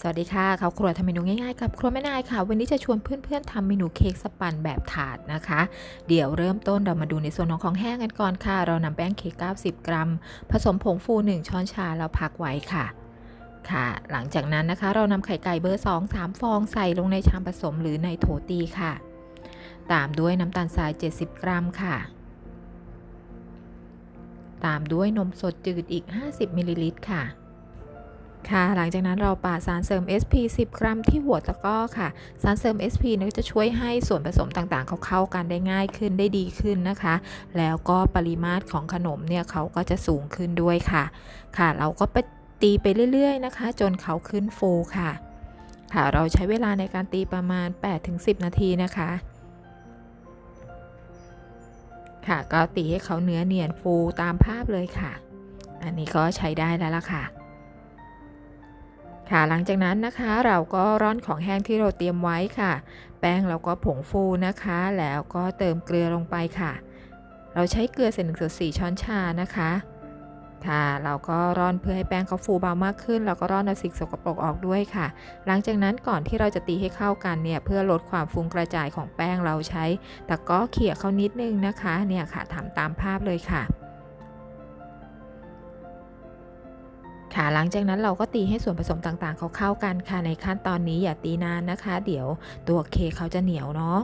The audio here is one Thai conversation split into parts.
สวัสดีค่ะ เขาวครัวทำเมนูง่ายๆกับครัวแม่นายค่ะ วันนี้จะชวนเพื่อนๆทำเมนูเค้กสปันแบบถาดนะคะ เดี๋ยวเริ่มต้นเรามาดูในส่วนของของแห้งกันก่อนค่ะ เรานำแป้งเค้ก90 กรัม ผสมผงฟู 1 ช้อนชาแล้วพักไว้ค่ะ ค่ะ หลังจากนั้นนะคะ เรานำไข่ไก่เบอร์ 2 3 ฟองใส่ลงในชามผสมหรือในโถตีค่ะ ตามด้วยน้ำตาลทราย 70 กรัมค่ะ ตามด้วยนมสดจืดอีก 50มิลลิลิตรค่ะ ค่ะ หลังจากนั้นเราปาดสารเสริม SP 10 กรัมที่หัวตะก้อค่ะ สารเสริม SP เนี่ยจะช่วยให้ส่วนผสมต่างๆ เขาเข้ากันได้ง่ายขึ้นได้ดีขึ้นนะคะ แล้วก็ปริมาตรของขนมเนี่ยเขาก็จะสูงขึ้นด้วยค่ะ ค่ะ เราก็ไปตีไปเรื่อยๆนะคะ จนเขาขึ้นฟูค่ะ ค่ะ เราใช้เวลาในการตีประมาณ 8-10 นาทีนะคะ ค่ะ ก็ตีให้เขาเนื้อเนียนฟูตามภาพเลยค่ะ อันนี้ก็ใช้ได้แล้วล่ะค่ะ ค่ะหลังจากนั้นนะคะเราก็ร่อนของแห้งที่เราเตรียมไว้ค่ะ แป้งเราก็ผงฟูนะคะ แล้วก็เติมเกลือลงไปค่ะ เราใช้เกลือเศษหนึ่งส่วนสี่ช้อนชานะคะ ค่ะ เราก็ร่อนเพื่อให้แป้งเขาฟูเบามากขึ้น เราก็ร่อนเอาสิ่งสกปรกออกด้วยค่ะ หลังจากนั้นก่อนที่เราจะตีให้เข้ากันเนี่ยเพื่อลดความฟุ้งกระจายของแป้งเราใช้ตะก้อเขี่ยเขานิดนึงนะคะเนี่ยค่ะทำตามภาพเลยค่ะ ค่ะหลังจากนั้นเราก็ตีให้ส่วนผสมต่างๆเขาเข้ากันค่ะในขั้นตอนนี้อย่าตีนานนะคะ เดี๋ยวตัวเค้กเขาจะเหนียวเนาะ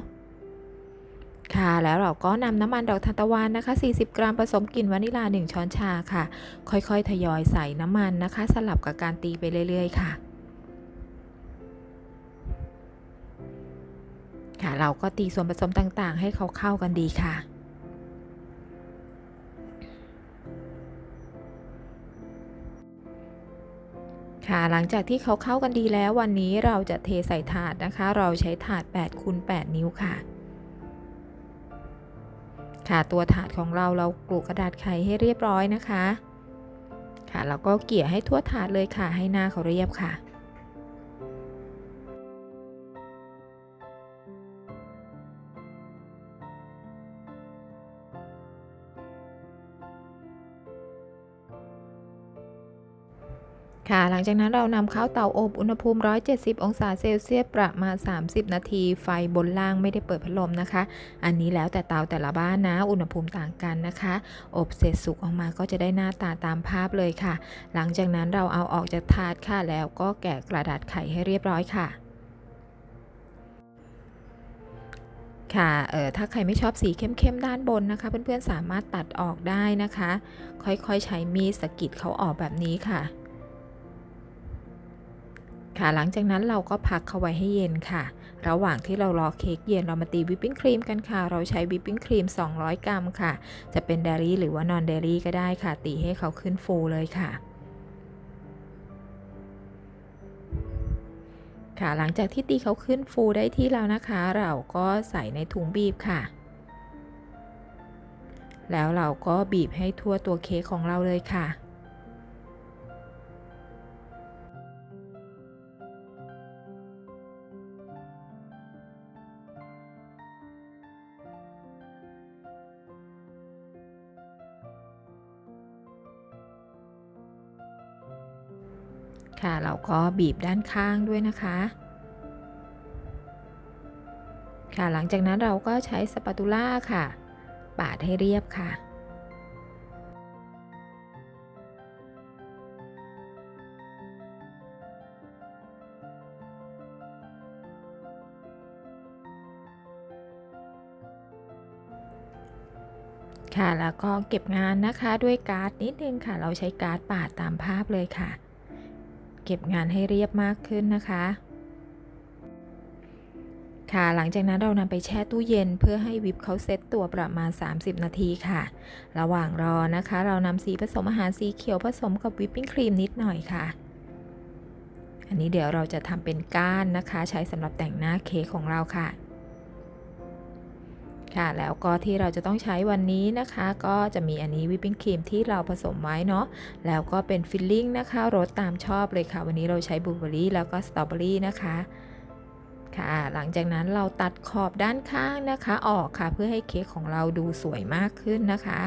ค่ะ แล้วเราก็นำน้ำมันดอกทานตะวันนะคะ 40 กรัมผสมกลิ่นวานิลา 1 ช้อนชาค่ะ ค่อยๆ ทยอยใส่น้ำมันนะคะ สลับกับการตีไปเรื่อย ๆ ค่ะ ค่ะ เราก็ตีส่วนผสมต่างๆ ให้เขาเข้ากันดีค่ะ ค่ะ หลังจากที่เขาเข้ากันดีแล้ววันนี้เราจะเทใส่ถาดนะคะ เราใช้ถาด8คูณ8นิ้วค่ะ ค่ะตัวถาดของเราเรากลูกกระดาษไขให้เรียบร้อยนะคะ ค่ะแล้วก็เกี่ยให้ทั่วถาดเลยค่ะให้หน้าเขาเรียบค่ะ ค่ะ หลังจากนั้นเรานำเข้าเตาอบอุณหภูมิ 170 องศาเซลเซียสประมาณ 30 นาที ไฟบนล่างไม่ได้เปิดพัดลมนะคะ อันนี้แล้วแต่เตาแต่ละบ้านนะ อุณหภูมิต่างกันนะคะ อบเสร็จสุกออกมาก็จะได้หน้าตาตามภาพเลยค่ะ หลังจากนั้นเราเอาออกจากถาดค่ะแล้วก็แกะกระดาษไขให้เรียบร้อยค่ะค่ะ เออถ้าใครไม่ชอบสีเข้มๆ ด้านบนนะคะ เพื่อนๆ สามารถตัดออกได้นะคะ ค่อยๆ ใช้มีดสกิดเขาออกแบบนี้ค่ะ ค่ะ หลังจากนั้นเราก็พักเขาไว้ให้เย็นค่ะ ระหว่างที่เรารอเค้กเย็นเรามาตีวิปปิ้งครีมกันค่ะ เราใช้วิปปิ้งครีม 200 กรัมค่ะ จะเป็นเดลี่หรือว่านอนเดลี่ก็ได้ค่ะ ตีให้เขาขึ้นฟูเลยค่ะค่ะ หลังจากที่ตีเขาขึ้นฟูได้ที่แล้วนะคะ เราก็ใส่ในถุงบีบค่ะ แล้วเราก็บีบให้ทั่วตัวเค้กของเราเลยค่ะ ค่ะเราก็บีบด้านข้างด้วยนะคะ ค่ะหลังจากนั้นเราก็ใช้สปาตูล่าค่ะ ปาดให้เรียบค่ะค่ะแล้วก็เก็บงานนะคะด้วยการ์ดนิดนึงค่ะ เราใช้การ์ดปาดตามภาพเลยค่ะ เก็บงานให้เรียบมากขึ้นนะคะ ค่ะ หลังจากนั้นเรานำไปแช่ตู้เย็นเพื่อให้วิปเขาเซตตัวประมาณ 30 นาทีค่ะ ระหว่างรอนะคะ เรานำสีผสมอาหารสีเขียวผสมกับวิปปิ้งครีมนิดหน่อยค่ะ อันนี้เดี๋ยวเราจะทำเป็นก้านนะคะ ใช้สำหรับแต่งหน้าเค้กของเราค่ะ ค่ะแล้วก็ที่เราจะต้องใช้วันนี้นะคะ ก็จะมีอันนี้วิปปิ้งครีมที่เราผสมไว้เนาะแล้วก็เป็นฟิลลิ่งนะคะรสตามชอบเลยค่ะ วันนี้เราใช้บลูเบอรี่แล้วก็สตรอเบอรี่นะคะค่ะ หลังจากนั้นเราตัดขอบด้านข้างนะคะออกค่ะ เพื่อให้เค้กของเราดูสวยมากขึ้นนะคะ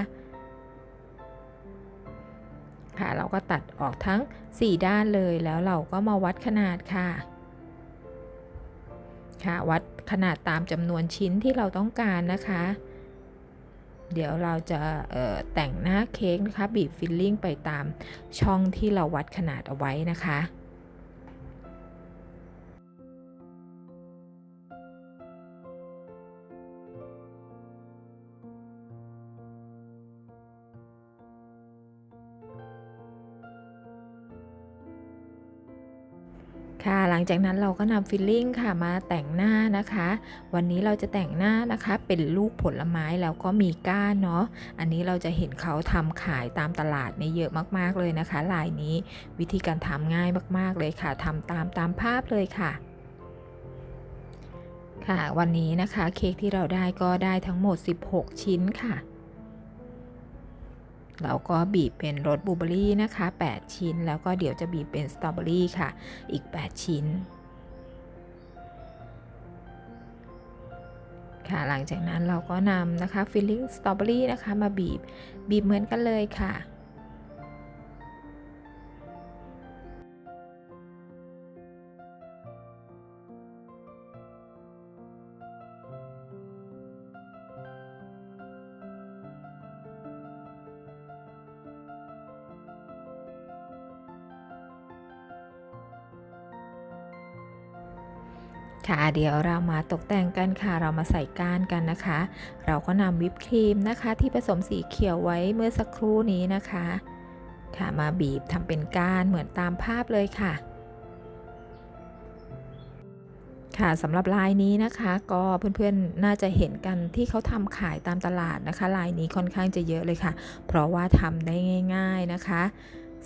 ค่ะเราก็ตัดออกทั้ง 4 ด้านเลยแล้วเราก็มาวัดขนาดค่ะ ค่ะ วัดขนาดตามจำนวนชิ้นที่เราต้องการนะคะ เดี๋ยวเราจะแต่งหน้าเค้กนะคะ บีบฟิลลิ่งไปตามช่องที่เราวัดขนาดเอาไว้นะคะ ค่ะหลังจากนั้นเราก็นำฟิลลิ่งค่ะมาแต่งหน้านะคะ วันนี้เราจะแต่งหน้านะคะ เป็นลูกผลไม้แล้วก็มีก้านเนาะอันนี้เราจะเห็นเขาทำขายตามตลาดเนี่ยเยอะมากๆเลยนะคะ ลายนี้วิธีการทำง่ายมากๆเลยค่ะทำตามตามภาพเลยค่ะค่ะ วันนี้นะคะเค้กที่เราได้ก็ได้ทั้งหมด 16 ชิ้นค่ะ เราก็บีบเป็นรสบลูเบอรี่นะคะ 8 ชิ้น แล้วก็เดี๋ยวจะบีบเป็นสตรอเบอรี่ค่ะ อีก 8 ชิ้น ค่ะ หลังจากนั้นเราก็นำนะคะฟิลลิ่งสตรอเบอรี่นะคะ มาบีบ บีบเหมือนกันเลยค่ะ ค่ะเดี๋ยวเรามาตกแต่งกันค่ะ เรามาใส่ก้านกันนะคะ เราก็นำวิปครีมนะคะ ที่ผสมสีเขียวไว้เมื่อสักครู่นี้นะคะ ค่ะมาบีบทำเป็นก้านเหมือนตามภาพเลยค่ะ ค่ะสำหรับลายนี้นะคะ ก็เพื่อนๆน่าจะเห็นกันที่เขาทำขายตามตลาดนะคะ ลายนี้ค่อนข้างจะเยอะเลยค่ะ เพราะว่าทำได้ง่าย ๆนะคะ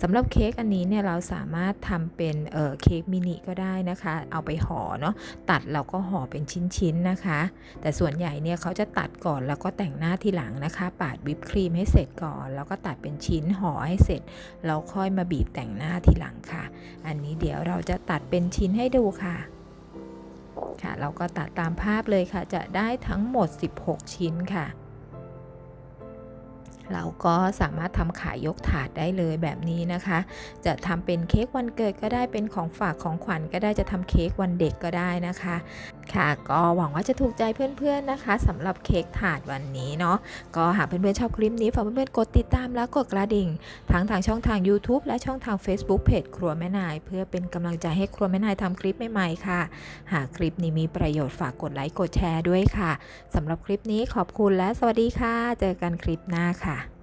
สำหรับเค้กอันนี้เนี่ยเราสามารถทำเป็นเเค้กมินิก็ได้นะคะ เอาไปห่อเนาะตัดเราก็ห่อเป็นชิ้นๆนะคะ แต่ส่วนใหญ่เนี่ยเขาจะตัดก่อนแล้วก็แต่งหน้าทีหลังนะคะ ปาดวิปครีมให้เสร็จก่อน แล้วก็ตัดเป็นชิ้นห่อให้เสร็จเราค่อยมาบีบแต่งหน้าทีหลังค่ะ อันนี้เดี๋ยวเราจะตัดเป็นชิ้นให้ดูค่ะค่ะ เราก็ตัดตามภาพเลยค่ะ จะได้ทั้งหมด 16 ชิ้นค่ะ เราก็สามารถทำขายยกถาดได้เลยแบบนี้นะคะ จะทำเป็นเค้กวันเกิดก็ได้เป็นของฝากของขวัญก็ได้จะทำเค้กวันเด็กก็ได้นะคะค่ะก็หวังว่าจะถูกใจเพื่อนๆนะคะสำหรับเค้กถาดวันนี้เนาะก็หากเพื่อนๆชอบคลิปนี้ฝากเพื่อนๆกดติดตามและกดกระดิ่ง ทั้งทางช่องทาง YouTube และช่องทาง Facebook เพจครัวแม่นาย เพื่อเป็นกำลังใจให้ครัวแม่นายทำคลิปใหม่ๆค่ะ หากคลิปนี้มีประโยชน์ฝากกดไลค์กดแชร์ด้วยค่ะสำหรับคลิปนี้ขอบคุณและสวัสดีค่ะ เจอกันคลิปหน้าค่ะ